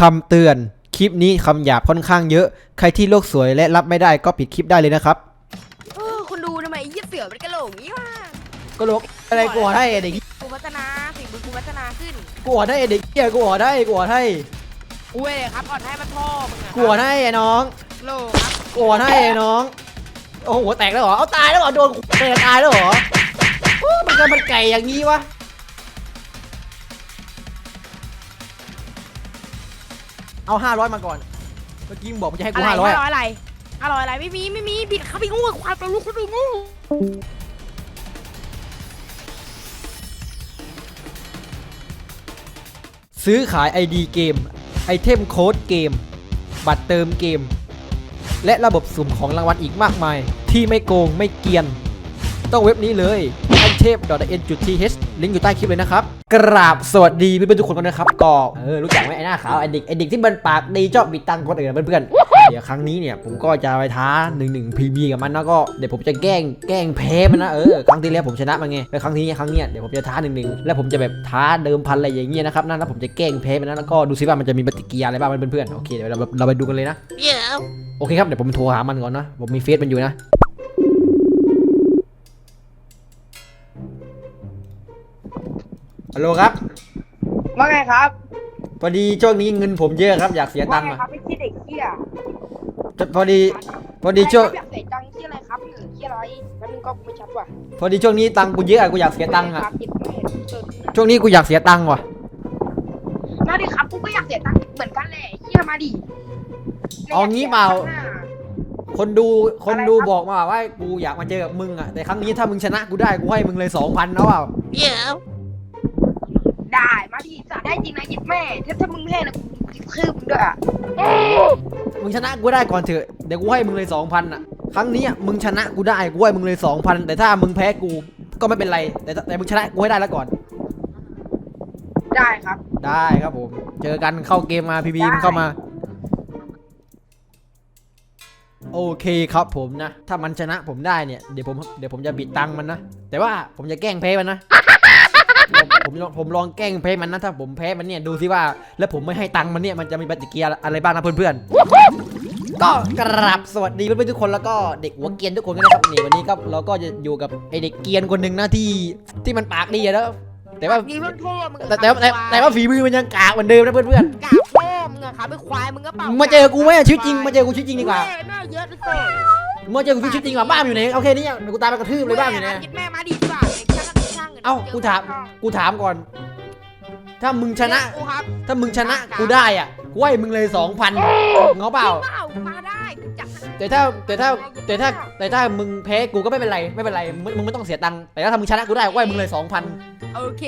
คำเตือน คลิปนี้คำหยาบค่อนข้างเยอะ ใครที่โลกสวยและรับไม่ได้ก็ปิดคลิปได้เลยนะครับ เออคุณดูทำไมไอ้เหี้ยเสือมันกระโหลกอย่างนี้วะก็โลกอะไรกลัวได้เด็กกูพัฒนาสิ่งมึงกูพัฒนาขึ้นกลัวได้เด็กเหี้ยกลัวได้กลัวได้อุ้ยครับอ่อนให้มันพ่อมึงอะกลัวได้ไอ้น้องโลครับกลัวได้ไอ้น้อง โอ้โหหัวแตกแล้วเหรอ เอาตายแล้วเหรอโดนเตะตายแล้วเหรอโอ้มันก็มันไก่อย่างงี้วะ เอาห้าร้อยมาก่อน เมื่อกี้มึงบอกมึงจะให้กูอะไรห้าร้อยห้าร้อยอะไรห้าร้อยอะไรไม่มีไม่มีบิดเข้าไปงูควายปลาลูกเขาดูงูซื้อขาย ID เกม ไอเทมโค้ดเกม บัตรเติมเกม และระบบสุ่มของรางวัลอีกมากมาย ที่ไม่โกงไม่เกรียน ต้องเว็บนี้เลยอันเทพ .n.th ลิงก์อยู่ใต้คลิปเลยนะครับ กราบสวัสดีเพื่อนๆทุกคนกันนะครับก็เออรู้จักไหมไอ้หน้าขาวไอ้เด็กไอ้เด็กที่มันปากดีชอบบิดตังค์คนอื่นนะเพื่อนๆเดี๋ยวครั้งนี้เนี่ยผมก็จะไปท้า1นึ่งหนึ่งพีบีกับมันแล้วก็เดี๋ยวผมจะแกล้งแกล้งแพ้มันนะเออครั้งที่แล้วผมชนะมันไงแล้วครั้งนี้ครั้งเนี้ยเดี๋ยวผมจะท้าหนึ่งหนึ่งแล้วผมจะแบบท้าเดิมพันอะไรอย่างเงี้ยนะครับนั่นแล้วผมจะแกล้งแพ้มันนะแล้วก็ดูซิว่ามันจะมีปฏิกิริยาอะไรบ้างเพื่อนๆโอเคเดี๋ยวเราเราไปดูกันเลยนะเดี๋ยวโอเคครับเดี๋ยวผมโทรหามันก่อนนะผมมีเฟซมันอยู่นะ ฮัลโหลครับ ว่าไงครับพอดีช่วงนี้เงินผมเยอะครับอยากเสียตัว่างค์ไงอะครับไม่คิดเด็กเหี้ยพอดีพอดีช่วงอยากเสียตังค์ที่อะไรครับหรือที่อะไรแล้วมึงก็ไม่ชัดว่ะพอดีช่วงนี้ตังค์กูเยอะอะกูอยากเสียตังค์อะครับเจ็บไม่เห็นเจอช่วงนี้กูอยากเสียตังค์ว่ะมาดิครับกูก็อยากเสียตังค์เหมือนกันแหละเหี้ยมาดิเอางี้เปล่าข้งหน้คนดูคนดูอะไรครับบอกมาว่ากูอยากมาเจอกับมึงอะแต่ครั้งนี้ถ้ามึงชนะกูได้กูให้มึงเลยสองพันเอาเปล่าเดี๋ยว ได้มาดิสาได้จริงนะยิบแม่ถ้าถ้ามึงไม่ให้นะกูคืบมึงด้วยอะมึงชนะกูได้ก่อนเถอะเดี๋ยวกูให้มึงเลยสองพันอะครั้งนี้อะมึงชนะกูได้กูให้มึงเลยสองพันแต่ถ้ามึงแพ้กูก็ไม่เป็นไร แต่แต่มึงชนะกูให้ได้แล้วก่อน ได้ครับ ได้ครับผม เจอกันเข้าเกมมาพีพีได้มเข้ามา โอเคครับผมนะ ถ้ามันชนะผมได้เนี่ยเดี๋ยวผมเดี๋ยวผมจะบิดตังค์มันนะ แต่ว่าผมจะแกล้งแพ้มันนะ ผมผมลองผมลองแกล้งแพ้มันนะถ้าผมแพ้มันเนี่ยดูสิว่า แล้วผมไม่ให้ตังค์มันเนี่ยมันจะมีปฏิกิริยาอะไรบ้างนะเพื่อนๆก็กราบสวัสดีเพื่อนๆทุกคนแล้วก็เด็กหัวเกรียนทุกคนด้วยนะครับนี่วันนี้ก็เราก็จะอยู่กับไอเด็กเกรียนคนหนึ่งนะที่ที่มันปากดีอะแล้วแต่ว่านี่เพื่อนพ่อมึงอะแต่แต่แต่แต่ว่าฝีมือมันยังกากเหมือนเดิมนะเพื่อนกาพ่อมึงอะครับไปควายมึงก็เปล่าๆมามาเจอกูไหมชีวิตจริงมาเจอกูชีวิตจริงดีกว่าหน้าเยอะที่สุดมาเจอกูชีวิตจริงดีกว่าบ้านอยู่ไหนเอาแค่นี้อะเดี๋ยวกูตามไปกระทืบเลยบ้านอยู่ไหนคิดแม่มาดีกว่า อ้ากูถามกูถามก่อน ถ้ามึงชนะ กูครับถ้ามึงชนะกูได้อะกูให้มึงเลยสองพันเงาเปล่า เปล่ามาได้กูจัดแต่ถ้าแต่ถ้าแต่ถ้าแต่ถ้ามึงแพ้กูก็ไม่เป็นไรไม่เป็นไรมึงมึงไม่ต้องเสียตังค์แต่ถ้ามึงชนะกูได้กูให้มึงเลยสองพัน โอเค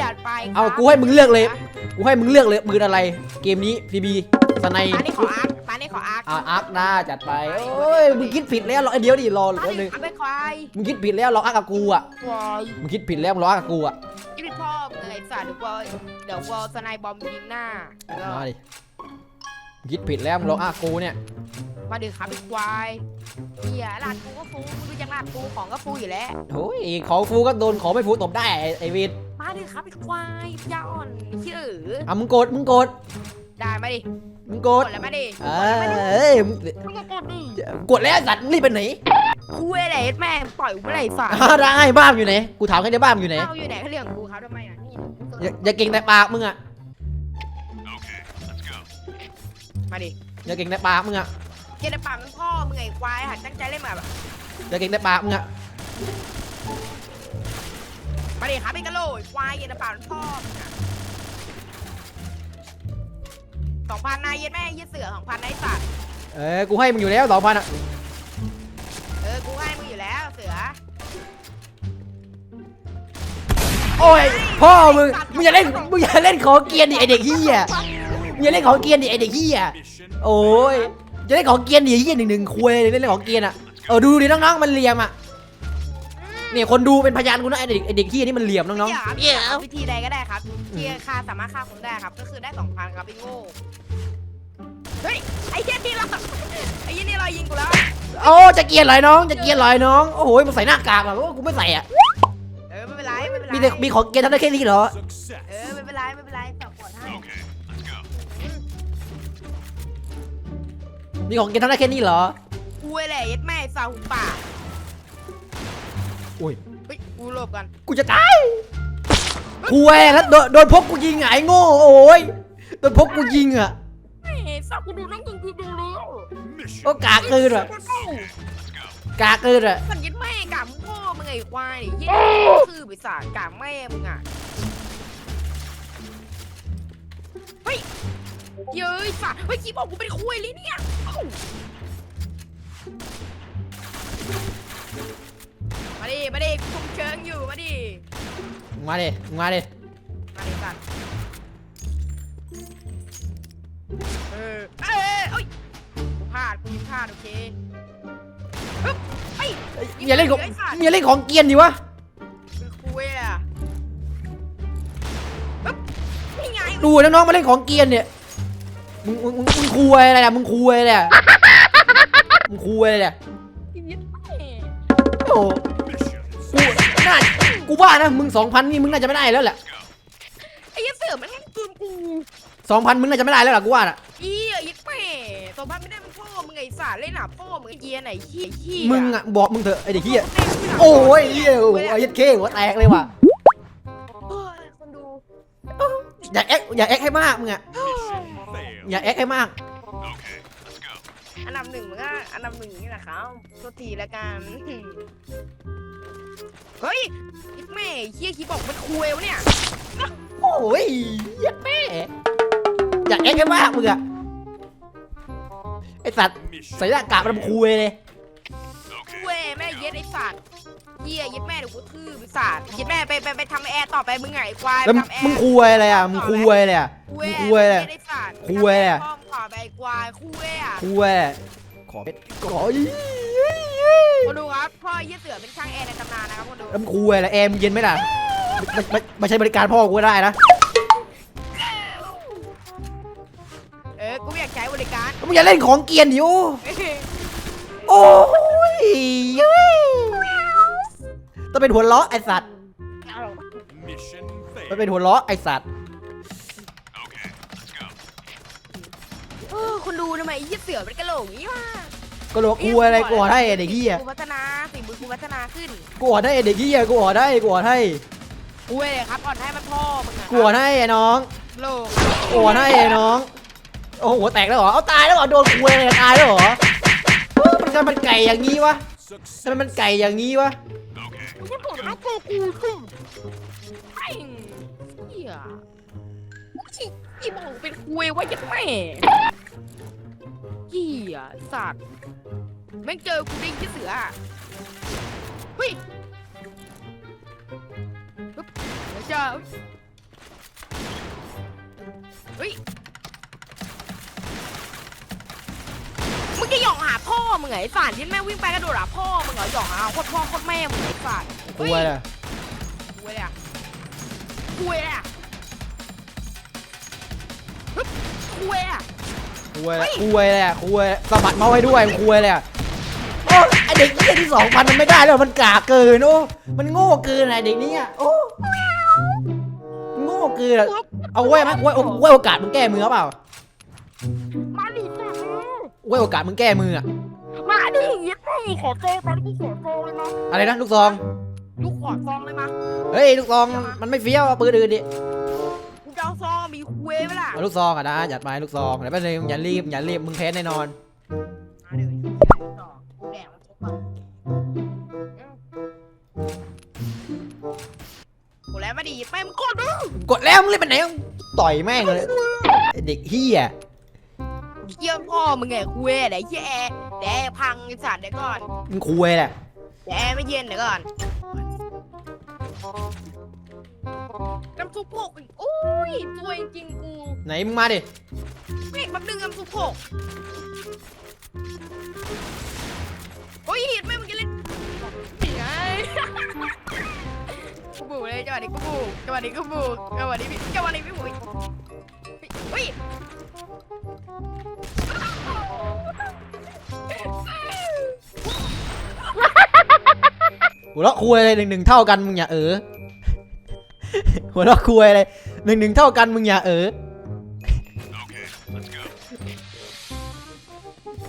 จัดไปครับเอากูให้มึงเลือกเลย กูให้มึงเลือกเลยปืนอะไร เกมนี้พีบีสไนปานี่ขออาร์คปานี่ขออาร์คอ่าอาร์คหน้าจัดไปโอ้ยมึงคิดผิดแล้วรอเดี๋ยวดิรอปาแป๊บนึนี่งเอาไปควายมึงคิดผิดแล้วรออาร์คกับกูอะควายมึงคิดผิดแล้วมึงรออาร์คกับกูอะยี่เป็นพ่อมึงไอ้สัตว์เดี๋ยวกูเอาเดี๋ยวกูเอาสไนบอมยิงหน้าแล้วมาดิมึงคิดผิดแล้วมึงรออาร์คกูเนี่ย มาดึงขาเป็นควายเฮียลาดกูก็ฟูมึงรู้จักลาดกูของก็ฟูอยู่แล้วโอ้ยของฟูก็โดนของไม่ฟูตบได้ไอ้ไอวีดมาดึงขาเป็นควายยาอ่อนชื่อเอออะมึงโกรธมึงโกรธได้มาดิมึงโกรกธดแล้วมาดิเอ้ยมึงมึงก็กดดิกดแล้วไอ้สัตว์มึงรีบไปไหนคุยอะไรแม่งปล่อยกูไม่ได้สัตว์อ่าได้บ้านอยู่ไหนกูถามแค่เดียวบ้านอยู่ไหนเอาอยู่ไหนเขาเรื่องของกูเขาทำไมอะนี่อย่าอย่าเก่งแต่ปากมึงอะมาดิอย่าเก่งแต่ปากมึงอะ เจนป่ามันพ่อมึงไอ้ควายหัดตั้งใจเล่นแบบอย่าเก่งแต่ปากมึงอะมาดิขาเป็นกะโหลกควายเจนป่ามันพ่อมึงอะสองพันนายเย็นแม่ยี่เสือสองพันนายสัตว์เออกูให้มึงอยู่แล้วสองพันอะเออกูให้มึงอยู่แล้วเสือโอ้ยพ่อมึงมึงอย่าเล่นมึงอย่าเล่นของเกรียนดิไอเด็กเฮียมึงอย่าเล่นของเกรียนดิไอเด็กเฮียโอ้ย จะเล่นของเกรียนดิไอ้เฮียหนึ่งหนึ่งคุยเลยเล่นของเกรียนอะเออดูดิน้องๆมันเหลี่ยมอะเนี่ยคนดูเป็นพยานกูนะไอเด็กไอเด็กเฮียนี่มันเหลี่ยมน้องเดี๋ยวครับวิธีใดก็ได้ครับที่ค่าสามารถฆ่าคนได้ครับ ก็คือได้สองพันครับไอ้โง่เฮ้ยไอ้เหี้ยนี่เราไอ้เหี้ยนี่เรายิงกูแล้วๆโอ้จะเกรียนเหรอน้องจะเกรียนเหรอน้องโอ้โหมึงใส่หน้ากากอะโอ้กูไม่ใส่อะเออไม่เป็นไรไม่เป็นไรมีแต่มีของเกรียนทำได้แค่นี้เหรอ เออไม่เป็นไรไม่เป็นไร มีของกินเท่านั้นแค่นี้เหรอคุยแหละยัดแม่สาวหูป่าอุ้ย เฮ้ยกูหลบกันกูจะตายคุยแล้วโดนโดนพกกูยิงอะไอ้โง่โอ้ยโดนพกกูยิงอะเฮ้ยสาวกูดูน้องกูดูดูแล้วโอ้กากเกินอะกากเกินอะมันยัดแม่กามึงพ่อมึงไอ้ควายเหี้ยคือไปสารกาแม่มึงอะ เย้ยสัตว์เฮ้ยคีบอกกูเป็นคุยเลยเนี่ยเอ้ามาดิมาดิคุมเชิงอยู่มาดิมึงมาดิมึงมาดิ มาดิสัตว์เออเอ้ยเอ้ยกูพลาดกูยิงพลาดโอเคฮึบเฮ้ยเอ้ยอย่าเล่นของอย่าเล่นของเกรียนดิวะ เป็นคุยอะฮึบนี่ไงดูนะน้องมาเล่นของเกรียนเนี่ย มึงมึงมึงมึงคุยอะไรอะมึงคุยอะไรอะมึงคุยอะไรอะยิดแม่โอ้กูน่ากูว่านะมึงสองพันนี่มึงน่าจะไม่ได้แล้วแหละไอ้เหี้ยเสือมันแม่งกืนกูสองพันมึงน่าจะไม่ได้แล้วล่ะกูว่าน่ะอีอะยิดแม่ตัวบ้านไม่ได้มันพ่อมึงไอ้สารเล่นหนาพ่อมึงไอ้เยียไหนขี้ขี้มึงอะบอกมึงเถอะไอ้เด็กเหี้ยโอ้ยเหี้ยโอ้ยไอ้ยัดเคหัวแตกเลยว่ะเฮ้ยคนดู อย่าแอคอย่าแอคให้มากมึงอะ อย่าแอคให้มาก อันดับหนึ่งมึงก็อันดับหนึ่งนี่แหละครับโทษทีละกัน เฮ้ยยิดแม่เฮียขี้บอกมันคุยวะเนี่ย โอ้ยยัดแม่อย่าแอคให้มากมึงอะไอสัตว์ใส่หน้ากากมันคุยเลยคุยแม่เย็ดไอ้สัตว์ เฮียเย็ดแม่เดี๋ยวกูทื่อไอ้สัตว์เย็ดแม่ไปไปไปทำแอร์ต่อไปมึงไงไอ้ควายแล้วไปทำแอร์มึงคุยอะไรอะมึงคุยอะไรอะคุยมึงคุยอะไรเย็ดไอ้สัตว์คุยอะไปทำแร์ห้องต่อไปไอ้ควายคุยอะคุยขอเพชรขออีมาดูครับพ่อเยี่ยเสือเป็นช่างแอร์ในตำนานนะครับมาดูแล้วมึงคุยอะไรแอร์มึงเย็นไหมล่ะไม่ไม่ไม่ใช่บริการพ่อกูก็ได้นะเออกูไม่อยากใช้บริการแล้วมึงอย่าเล่นของเกรียนดิโอเอ้ยโอ้ย เย้ยต้องเป็นหัวล้อไอสัตว์ Mission ต้อง failed. เป็นหัวล้อไอสัตว์เออคุณดูทำไมไอ้เยี่ยเสือเป็นกระโหลกอย่างนี้วะก็รู้คุยอะไรกูออได้เด็กเหี้ยกูพัฒนาฝีมือกูพัฒนาขึ้นกูออได้เด็กเหี้ยกูออได้กูออได้กูเลยครับอ่อนให้มันพ่อมึงอะกูออได้ไอ้น้องโลกกูออได้ไอ้น้อง โอ้โหหัวแตกแล้วเหรอ เอาตายแล้วเหรอ โดนคุยอะไรตายแล้วเหรอเออมันกันมันไก่อย่างนี้วะทำ Success. ไมมันไก่อย่างนี้วะ มึงจะบอกนะกูกูคือไอ้เหี้ยที่ที่บอกเป็นคุยว่ายัดแม่เหี้ยสัตว์แม่งเจอกูได้ยี่เสือเฮ้ยปึ๊บเดี๋ยวเจอเฮ้ย มึงจะหยองหาพ่อมึงไงไอ้สัตว์ที่แม่วิ่งไปกระโดดหาพ่อมึงเหรอหยองหาโคตรพ่อโคตรแม่มึงไอ้สัตว์คุยอะไรคุยเลยอะคุยเลยอะฮึบคุยอะคุยอะไรคุยอะไรอะคุยสะบัดเมาส์ให้ด้วยคุยอะไรอะโอ้ไอเด็กเหี้ยที่สองพันมันไม่ได้แล้วมันกากเกินโอ้มันโง่เกินไอเด็กเนี้โอ้โง่เกินอะเอาไว้ไหมไว้ไว้โอกาสมึงแก้มือเปล่ามาดิจ้า ไว้โอกาสมึงแก้มืออะมาดิยัดให้ขอโทษมาดิกูขอโทษเลยนะอะไรนะลูกซอง ลูกขอซองเลยมาเฮ้ยลูกซองมันไม่เฟี้ยวเอาปืนอื่นดิกูจะเอาซองมีคุยไหมล่ะเอาลูกซองอะนะจัดมาลูกซองเดี๋ยวแป๊บนึงอย่ารีบอย่ารีบมึงแพ้แน่นอน มาดิต่อแดงมันทุกวันกูแล้วมาดิแม่มึงกดดูกดแล้วมึงเล่นไปไหนต่อยแม่งเลยไอ้เด็กเฮีย เยี่ยมพ่อมึงไงคุยไหนเยี่ยแอร์แดงพังไอ้สัตว์เดี๋ยวก่อนมึงคุยแหละแอร์ไม่เย็นเดี๋ยวก่อนน้ำซุปหกอีกโอ้ยตัวยจริงกูไหนมึงมาดิเฮ้ยแป๊บนึงน้ำซุปหกโอ้ยเห็นไหมมึงจะเล่นนี่ไง กูบูเลยจังหวะนี้กูบูจังหวะนี้กูบูจังหวะนี้พี่จังหวะนี้พี่บูเฮ้ย หัวเราะคุยอะไรหนึ่งหนึ่งเท่ากันมึงอย่าเออ หัวเราะคุยอะไรหนึ่งหนึ่งเท่ากันมึงอย่าเออ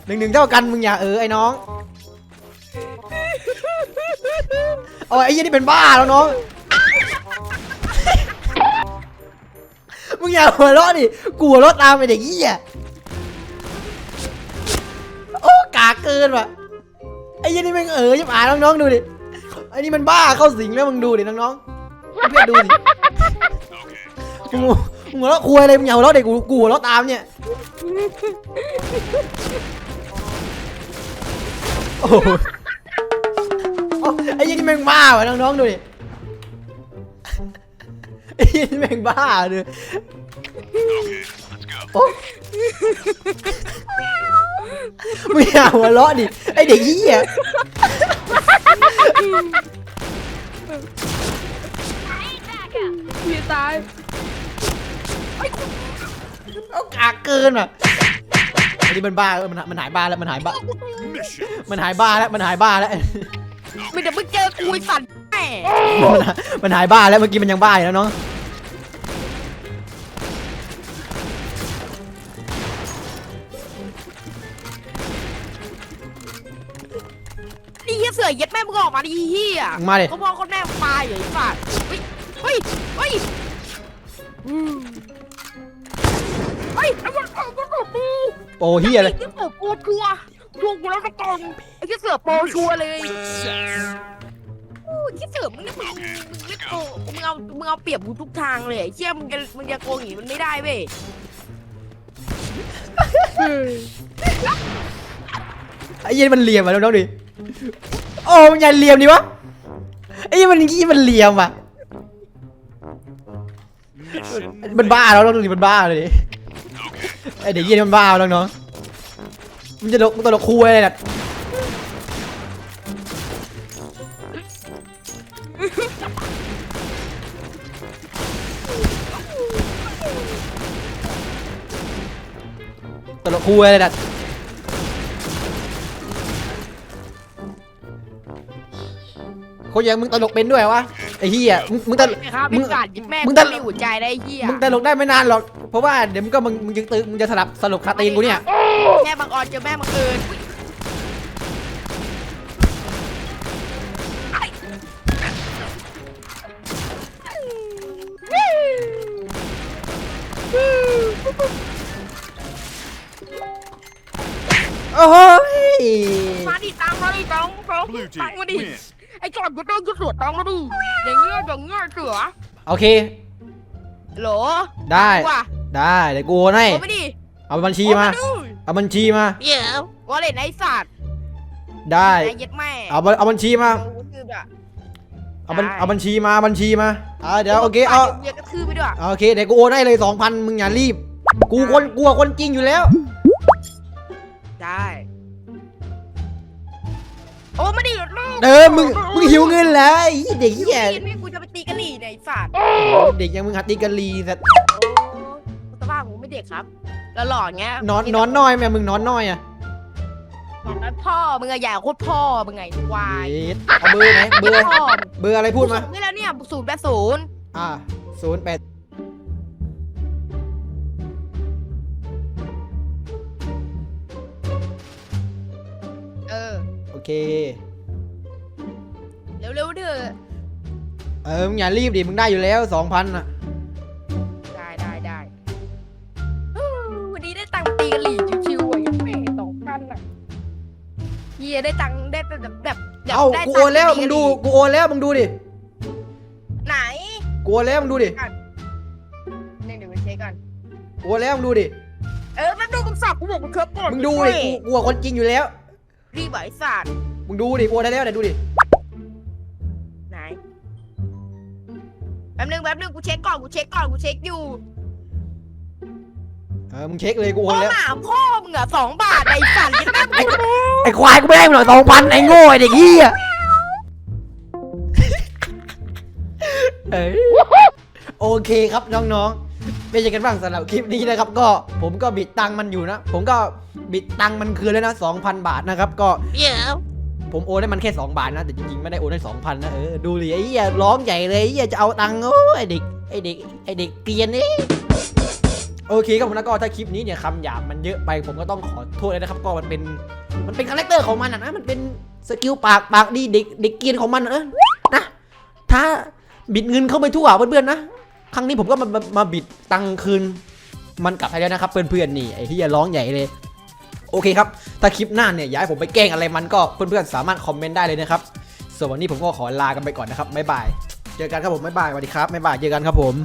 หนึ่งหนึ่งเท่ากันมึงอย่าเออไอ้น้องโอ้ยไอ้ยี่นี่เป็นบ้าแล้วน้อง มึงอย่าหัวเราะดิกูหัวเราะตามไปเด็กยี่อะโอ้กาเกินว่ะไอ้ยี่นี่แม่งเออยิบอ่านน้องๆดูดิไอ้นี่มันบ้าเข้าสิงแล้วมึงดูดิน้องๆเพื่อนดูดิมึงมึงหัวเราะคุยอะไรมึงอย่าหัวเราะเด็กกูกูหัวเราะตามเนี่ยโอ้ไอ้ยี่นี่แม่งบ้าว่ะน้องๆดูดิ อ้ยี่นี่แม่งบ้าเลยโอ้มึงอย่าหัวเราะดิไอ้เด็กยี่อะพี่ตายเอากากเกินว่ะอันนี้มันบ้าเออมันมันหายบ้าแล้วมันหายบ้า Mission มันหายบ้าแล้วมันหายบ้าแล้วมึงจะมึงเจอกูไอ้สัตว์แม่มันหายมันหายบ้าแล้วเมื่อกี้มันยังบ้าอยู่นะน้อง นี่เหี้ยเสือเย็ดแม่มึงออกมาดิเฮียมาดิเขาพ่อคนแม่มึงตายเหรอไอ้สัตว์เฮ้ยเฮ้ยเฮ้ยอืมเฮ้ยไอ้วันเอาก็ตบกูโอ้เฮียเลยไอ้เสือโปชัวร์ชัวร์กูแล้วตะกอนไอ้เสือโปชัวร์เลยโอ้ยไอ้เสือมึงนี่มึงมึงไม่โกงมึงเอามึงเอาเปรียบกูทุกทางเลยไอ้เชี่ยมึงจะมึงจะโกงอย่างนี้มันไม่ได้เว้ย ไอ้เหี้ยมันเหลี่ยมอะน้องๆดิโอ้มันยังเหลี่ยมดิวะไอ้เหี้ยมันยี่มันเหลี่ยมอะมันบ้าแล้วน้องๆดิมันบ้าเลยดิไอ้เด็กยี่นี่มันบ้าแล้วน้องๆมันจะตลกมันตลกคูอะไรเนี่ย ตลกคูอะไรเนี่ยคนอย่างมึงตลกเป็นด้วยวะไอ้เหี้ยมึงมึงตลกนะครับมึมึงงกัดยิบแม่มึมึงงตตลมีหัวใจได้ไอ้เหี้ยมึงตลกได้ไม่นานหรอกเพราะว่าเดี๋ยวมึงก็มึงมึงจะตึงมึงจะสลับสรุปคาตีนกูเนี่ยแม่บังออนเจอแม่บังเอิญ อุ๊ยโอ้โหยมาดิตังมาดิตังตัง Blue ตัง team มาดิ win. ไอ้จอดกูต้องกูสวดตังมาดิอย่างเงี้ยอย่างเงี้ยเสือโอเคโหลได้ว่ะได้เดี๋ยวกูโอนให้โอ้ไม่ดิเอาบัญชีมาเอาบัญชีมาเดี๋ยวว่าเล่นไอ้สัตว์ได้ไอ้เย็ดแม่เอาบัญเอาบัญชีมาโอ้คือแบบเอาบัญได้เอาบัญชีมาบัญชีมาอ่าเดี๋ยวโอเคเอาเดี๋ยวกระทืบไปด้วยโอเคเดี๋ยวกูโอนให้เลยสองพันมึงอย่ารีบ กูคนกลัวคนจริงอยู่แล้ว ได้โอ้ไม่ดิลูกเออมึงมึงหิวเงินแล้วไอ้เด็กหิวเหี้ยกินนี่กูจะไปตีกะหรี่ในยไอ้สัตว์เด็กยังมึงหัดตีกะลีสัตว์โอ้สภาพผมไม่เด็กครับ แล้วหล่ออย่างเงี้ยนอนนอนน้อยแม่มึงนอนน้อยอะนอนนั้นพ่อมึงอะอย่าโคตรพ่อมึงไงควายเย็ดเอาเบอร์ไหนเบอร์พ่อเบอร์อะไรพูดมาไม่แล้วเนี่ยศูนย์แปดศูนย์อ่าศูนย์แปด เค เร็วๆเถอะเออมึงอย่ารีบดิ มึงได้อยู่แล้วสองพันอะ ได้ได้ได้ฮู้วันนี้ได้ตังค์ตีกะหรี่ชิวๆอะยังไม่สองพันอะเฮียได้ตังค์ได้แบบแบบแบบเอ้า ได้กูตัโองนค์แล้วตีมึงกะหดู รี่กูโอนแล้ว มึงดูดิ ไหนกูโอนแล้ว มึงดูดิเนี่ยเดี๋ยวไปเช็คก่อนกูโอนแล้ว มึงดูดิ เออมันดูมึงสับกูบอกมึงเคิร์ฟก่อนมึงดูดิกูกลัวคนจริงอยู่แล้ว รีบบอกไอ้สัตว์มึงดูดิกูโอนได้แล้วเดี๋ยวดูดิ ไหนแป๊บนึงแป๊บนึงกูเช็คก่อนกูเช็คก่อนกูเช็คอยู่เออ มึงเช็คเลยกูโอพ่อนแล้ว หมาพ่อมึงอะสองบาทไอ้สัตว์ยังแม่งกูไอ้ควายกูไม่ได้มึงหรอกสองพันไอ้โง่ไอ้เด็กเหี้ยเอ้ยโอเคครับน้องๆ เป็นยังไงกันบ้างสำหรับคลิปนี้นะครับ ก็ผมก็บิดตังค์มันอยู่นะ ผมก็บิดตังค์มันคืนแล้วนะ 2,000 บาทนะครับ ก็ เดี๋ยวผมโอนให้มันแค่ 2 บาทนะ แต่จริงๆ ไม่ได้โอนให้2,000นะเออดูดิไอ้เหี้ยร้องใหญ่เลยไอ้เหี้ยจะเอาตังค์โอ้ยไอ้เด็กไอ้เด็กไอ้เด็กเกรียนนี่โอโอเคครับผมแล้วก็ถ้าคลิปนี้เนี่ยคำหยาบมันเยอะไป ผมก็ต้องขอโทษเลยนะครับ ก็มันเป็นมันเป็นคาแรคเตอร์ของมันอะนะมันเป็นสกิลปากปากดีเด็กเด็กเกรียนของมันอะนะนะถ้าบิดเงินเข้าไปทั่วเพื่อนๆนะ ครั้งนี้ผมก็มามามาบิดตังคืน มันกลับไปแล้วนะครับ เพื่อนๆนี่ไอ้ที่จะร้องใหญ่เลย โอเคครับ ถ้าคลิปหน้าเนี่ยอยากให้ผมไปแกล้งอะไรมันก็เพื่อนๆสามารถคอมเมนต์ได้เลยนะครับส่วนวันนี้ผมก็ขอลากันไปก่อนนะครับบ๊ายบายเจอกันครับผมบ๊ายบายสวัสดีครับบ๊ายบายเจอกันครับผม